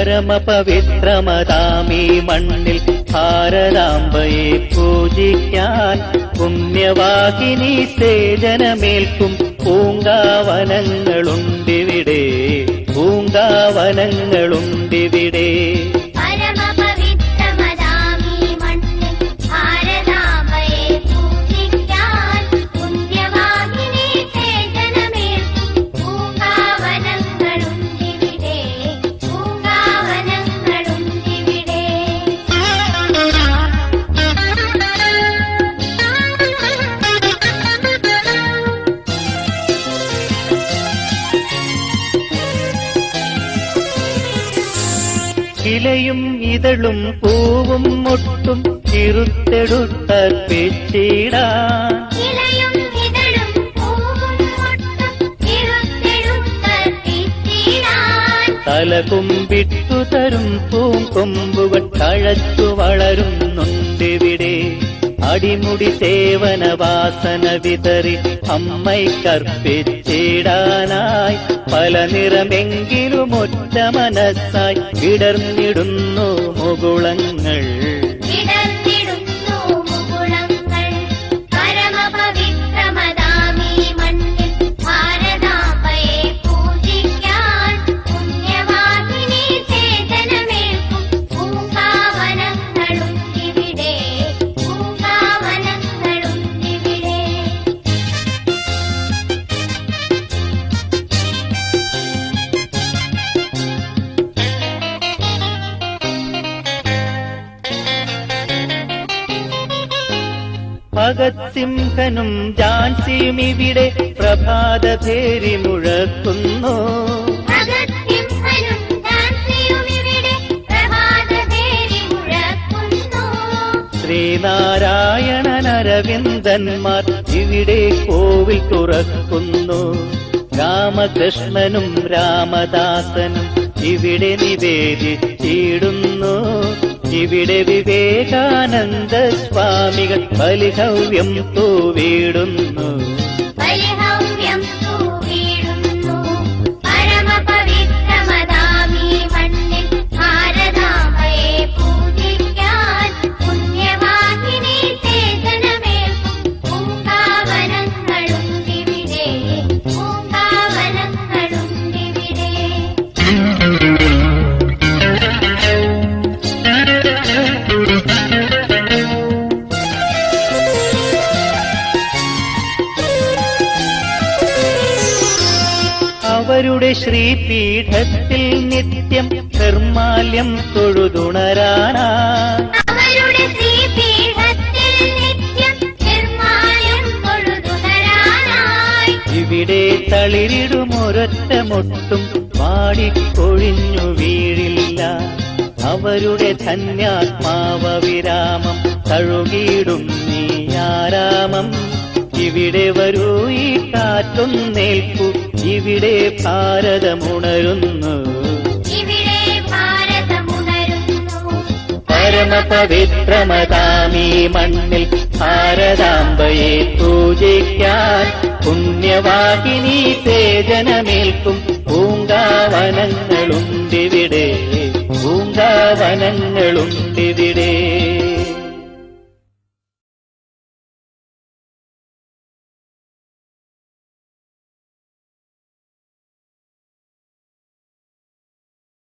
പരമപവിത്രമതാമീ മണ്ണിൽ ഭാരതാംബയെ പൂജിക്കാൻ പുണ്യവാഹിനി സേജനമേൽക്കും. പൂങ്കാവനങ്ങളുണ്ടിവിടെ പൂങ്കാവനങ്ങളുണ്ടിവിടെ. ഇലയും ഇതളും പൂവും മുട്ടും മൊട്ടും ഇരുത്തെടുത്തർപ്പിച്ചിടാൻ തലകുമ്പിട്ടു തരും പൂങ്കൊമ്പുകൾ തഴച്ചു വളരുന്നുണ്ടിവിടെ അടിമുടി സേവന വാസന വിതറി അമ്മയ്ക്കർപ്പിച്ചിടാനായി. പല നിറമെങ്കിലും മനസ്സായി വിടർന്നിടുന്നു മുകുളങ്ങൾ. ഭഗത് സിംഹനും ജാൻസിയും ഇവിടെ പ്രഭാതഭേരി മുഴക്കുന്നു. ശ്രീനാരായണൻ അരവിന്ദന്മാർ ഇവിടെ കോവിൽ തുറക്കുന്നു. രാമകൃഷ്ണനും രാമദാസനും ഇവിടെ നിവേദിച്ചിടുന്നു. ഇവിടെ വിവേകാനന്ദ സ്വാമികൾ ബലിഹവ്യം തൂവിടുന്നു. അവരുടെ ശ്രീപീഠത്തിൽ നിത്യം നിർമാല്യം തൊഴുതുണരാനാ ഇവിടെ തളിരിടുമൊരൊറ്റ മുട്ടും പാടിക്കൊഴിഞ്ഞു വീഴില്ല. അവരുടെ ധന്യാത്മാവ വിരാമം തഴുകിയിടും നീ ആരാമം ഇവിടെ വരൂ ഈ കാറ്റൊന്നേൽക്കൂ. ഇവിടെ ഭാരതമുണരുന്നു. പരമപവിത്രമതാമീ മണ്ണിൽ ഭാരതാംബയെ പൂജിക്കാൻ പുണ്യവാഹിനി തേജനമേൽക്കും പൂങ്കാവനങ്ങളുണ്ടിവിടെ